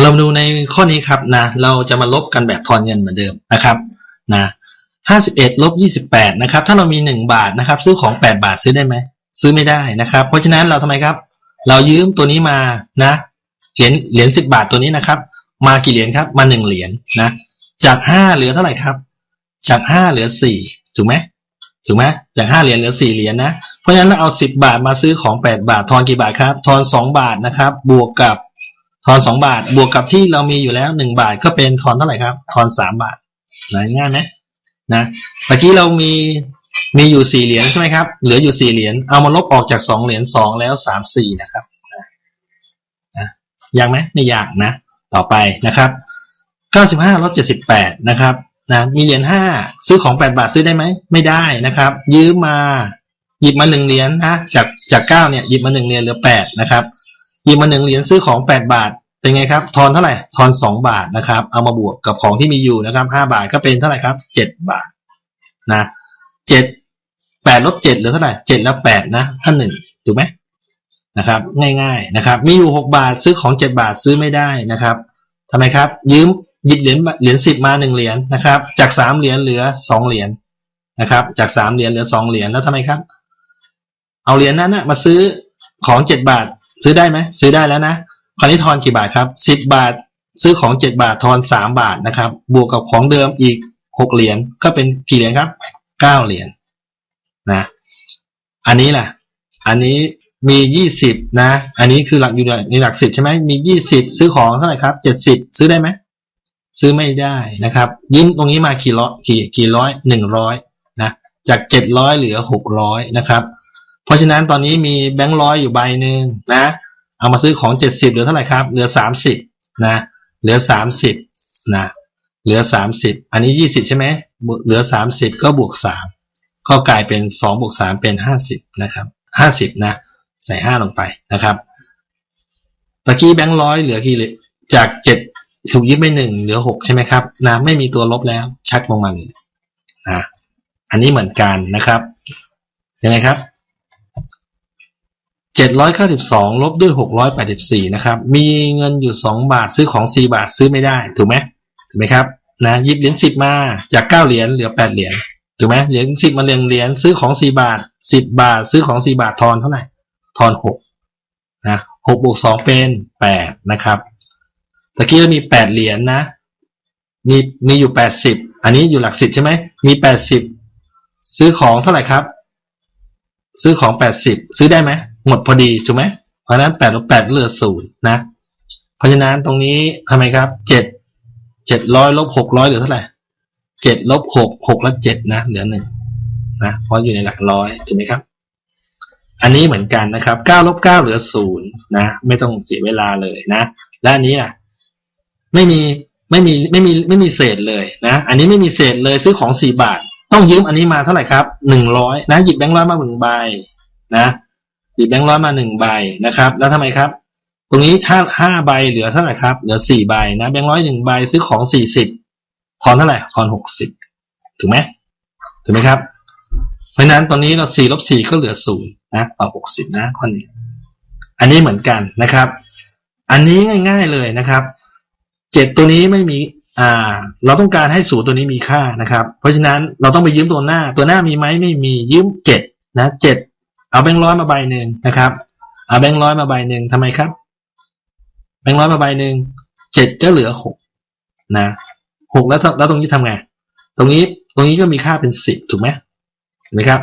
เรามาดูในข้อนี้ครับนะเราจะมาลบกันแบบทอนเงินเหมือนเดิมนะครับนะห้าสิบเอ็ดลบยี่สิบแปดนะครับถ้าเรามีหนึ่งบาทนะครับ ซื้อของแปดบาทซื้อได้ไหมซื้อไม่ได้นะครับ เพราะฉะนั้นเราทำไมครับ เรายืมตัวนี้มานะเหรียญเหรียญสิบบาทตัวนี้นะครับ มากี่เหรียญครับมาหนึ่งเหรียญนะ จากห้าเหลือเท่าไหร่ครับ จากห้าเหลือสี่ถูกไหมถูกไหมจากห้าเหรียญเหลือสี่เหรียญนะเพราะฉะนั้นเราเอาสิบบาทมาซื้อของแปดบาททอนกี่บาทครับ ทอนสองบาทนะครับ บวกกับ ทอนสองบาท บวกกับที่เรามีอยู่แล้วหนึ่งบาทก็เป็นทอนเท่าไหร่ครับ ทอนสามบาทนะง่ายไหมนะเมื่อกี้เรามีมีอยู่สี่เหรียญใช่ไหมครับเหลืออยู่สี่เหรียญเอามาลบออกจากสองเหรียญสองแล้วสามสี่นะครับนะนะยากไหมไม่ยากนะ ต่อไปนะครับเก้าสิบห้าลบเจ็ดสิบแปดนะครับนะมีเหรียญห้าซื้อของแปดบาทซื้อได้ไหมไม่ได้นะครับ ยืมมาหยิบมาหนึ่งเหรียญนะจากจากเก้าเนี่ยหยิบมาหนึ่งเหรียญเหลือแปดนะครับ หยิบมาหนึ่งเหรียญซื้อของแปดบาท เป็นไงครับ ทอนเท่าไหร่ ทอนสองบาทนะครับ เอามาบวกกับของที่มีอยู่นะครับห้าบาทก็เป็นเท่าไหร่ครับเจ็ดบาทนะเจ็ดแปดลบเจ็ดเหลือเท่าไหร่เจ็ดแล้วแปดนะถ้านหนึ่งถูกไหมนะครับ ง่ายๆนะครับ มีอยู่หกบาทซื้อของเจ็ดบาทซื้อไม่ได้นะครับทำไมครับ ยืมหยิบเหรียญเหรียญสิบมาหนึ่งเหรียญนะครับ จากสามเหรียญเหลือสองเหรียญนะครับ จากสามเหรียญเหลือสองเหรียญแล้วทำไมครับ เอาเหรียญนั้นนะมาซื้อของเจ็ดบาท ซื้อได้ไหมซื้อได้แล้วนะคราวนี้ทอนกี่บาทครับสิบบาท ซื้อของเจ็ดบาททอนสามบาทนะครับ บวกกับของเดิมอีกหกเหรียญก็เป็นกี่เหรียญครับเก้าเหรียญนะอันนี้แหละอันนี้มียี่สิบนะ อันนี้คือหลักอยู่ในหลักสิบใช่ไหมมียี่สิบซื้อของเท่าไหร่ครับเจ็ดสิบซื้อได้ไหมซื้อไม่ได้นะครับยืมตรงนี้มากี่ร้อยกี่กี่ร้อยหนึ่งร้อยนะจากเจ็ดร้อยเหลือหกร้อยนะครับ เพราะฉะนั้นตอนนี้มีแบงค์ร้อยอยู่ใบหนึ่งนะ เอามาซื้อของเจ็ดสิบเหลือเท่าไหร่ครับ เหลือสามสิบนะ เหลือสามสิบนะ เหลือสามสิบอันนี้ยี่สิบใช่ไหมเหลือสามสิบก็บวกสามก็กลายเป็นสองบวกสามเป็นห้าสิบนะครับห้าสิบนะ ใส่ห้าลงไปนะครับตะกี้แบงค์ร้อยเหลือกี่จากเจ็ดถูกยึดไปหนึ่งเหลือหกใช่ไหมครับนะไม่มีตัวลบแล้วชักลงมาเลยนะอันนี้เหมือนกันนะครับยังไงครับ เจ็ดร้อยเก้าสิบสองลบด้วยหกร้อยแปดสิบสี่นะครับ มีเงินอยู่สองบาทซื้อของสี่บาทซื้อไม่ได้ถูกไหมถูกไหมครับนะยิบเหรียญสิบมาจากเก้าเหรียญเหลือแปดเหรียญถูกไหมเหรียญสิบมาเรียงเหรียญซื้อของสี่บาทสิบบาท ซื้อของสี่บาททอนเท่าไหร่ทอนหกนะหกบวกสองเป็นแปดนะครับตะกี้มีแปดเหรียญนะมีมีอยู่แปดสิบอันนี้อยู่หลักสิบใช่ไหมมีแปดสิบซื้อของเท่าไหร่ครับ ซื้อของแปดสิบซื้อได้ไหม หมดพอดีถูกไหมเพราะนั้นแปดลบแปดเหลือศูนย์นะ เพราะฉะนั้นตรงนี้ทำไมครับเจ็ดเจ็ดร้อยลบหกร้อยเหลือเท่าไหร่เจ็ดลบหกหกลบเจ็ดนะเหลือหนึ่งนะเพราะอยู่ในหลักร้อยถูกไหมครับ อันนี้เหมือนกันนะครับเก้าลบเก้าเหลือศูนย์นะ ไม่ต้องเสียเวลาเลยนะ และอันนี้อะไม่มีไม่มีไม่มีไม่มีเศษเลยนะ อันนี้ไม่มีเศษเลยซื้อของสี่บาท ต้องยืมอันนี้มาเท่าไหร่ครับหนึ่งร้อยนะหยิบแบงค์ร้อยมาหนึ่งใบนะ หยิบแบงค์ร้อยมาหนึ่งใบนะครับ แล้วทำไมครับ ตรงนี้ถ้าห้าใบเหลือเท่าไหร่ครับ เหลือสี่ใบนะแบงค์ร้อยหนึ่งใบซื้อของสี่สิบทอนเท่าไหร่ทอนหกสิบถูกไหมถูกไหมครับ เพราะฉะนั้นตอนนี้เราสี่ลบสี่ก็เหลือศูนย์นะต่อหกสิบนะข้อนี้ อันนี้เหมือนกันนะครับ อันนี้ง่าย ๆเลยนะครับเจ็ดตัวนี้ไม่มีอ่า เราต้องการให้ศูนย์ตัวนี้มีค่านะครับ เพราะฉะนั้นเราต้องไปยืมตัวหน้า ตัวหน้ามีไหมไม่มียืมเจ็ดนะเจ็ด เอาแบงค์ร้อยมาใบหนึ่งนะครับ เอาแบงค์ร้อยมาใบหนึ่งทำไมครับ แบงค์ร้อยมาใบหนึ่งเจ็ดจะเหลือหกนะหกแล้วแล้วตรงนี้ทำไง ตรงนี้ตรงนี้ก็มีค่าเป็นสิบถูกไหมถูกไหมครับ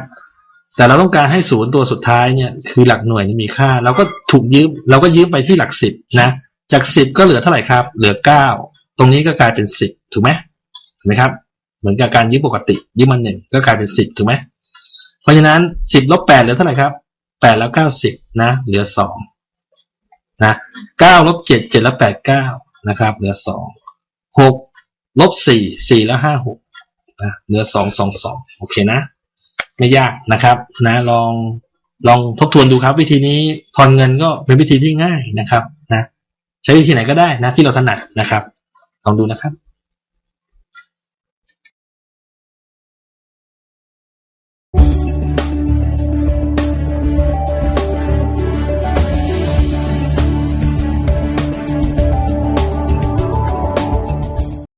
แต่เราต้องการให้ศูนย์ตัวสุดท้ายเนี่ยคือหลักหน่วยมีค่า เราก็ถูกยืมเราก็ยืมไปที่หลักสิบนะ จากสิบก็เหลือเท่าไหร่ครับ เหลือเก้าตรงนี้ก็กลายเป็นสิบถูกไหมถูกไหมครับ เหมือนกับการยืมปกติยืมมันหนึ่งก็กลายเป็นสิบถูกไหม เพราะฉะนั้นสิบลบแปดเหลือเท่าไหร่ครับแปดแล้วเก้าสิบนะ เหลือสองนะเก้าลบเจ็ดเจ็ดแล้วแปดเก้านะครับ เหลือสองหกลบสี่สี่แล้วห้าหกนะ เหลือสองสองสองโอเคนะ ไม่ยากนะครับ นะ ลอง ลองทบทวนดูครับ วิธีนี้ทอนเงินก็เป็นวิธีที่ง่ายนะครับ นะ ใช้วิธีไหนก็ได้นะที่เราถนัดนะครับ ลองดูนะครับ